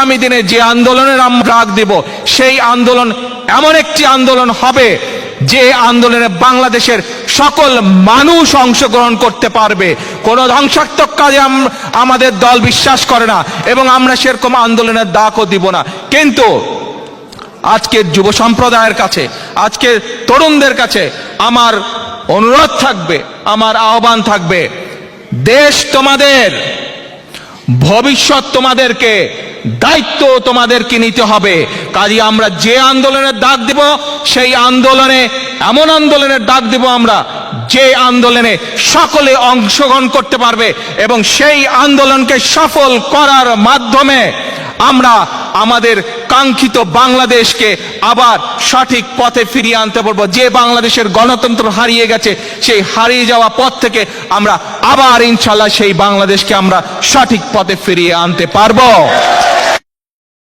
আগামী দিনে যে আন্দোলনের আমরা ডাক দিব, সেই আন্দোলন এমন একটি আন্দোলন হবে যে আন্দোলনে বাংলাদেশের সকল মানুষ অংশগ্রহণ করতে পারবে। কোনো ধ্বংসাত্মক কাজে আমাদের দল বিশ্বাস করে না এবং আমরা সেরকম আন্দোলনের ডাকও দিব না। কিন্তু আজকের যুব সম্প্রদায়ের কাছে, আজকের তরুণদের কাছে আমার অনুরোধ থাকবে, আমার আহ্বান থাকবে, দেশ তোমাদের, ভবিষ্যৎ তোমাদেরকে দায়িত্ব তোমাদেরকে নিতে হবে। কাজে আমরা যে আন্দোলনের ডাক দিব, সেই আন্দোলনে, এমন আন্দোলনের ডাক দিব আমরা, যে আন্দোলনে সকলে অংশগ্রহণ করতে পারবে এবং সেই আন্দোলনকে সফল করার মাধ্যমে আমরা আমাদের কাঙ্ক্ষিত বাংলাদেশকে আবার সঠিক পথে ফিরিয়ে আনতে পারব। যে বাংলাদেশের গণতন্ত্র হারিয়ে গেছে, সেই হারিয়ে যাওয়া পথ থেকে আমরা আবার ইনশাল্লাহ সেই বাংলাদেশকে আমরা সঠিক পথে ফিরিয়ে আনতে পারব।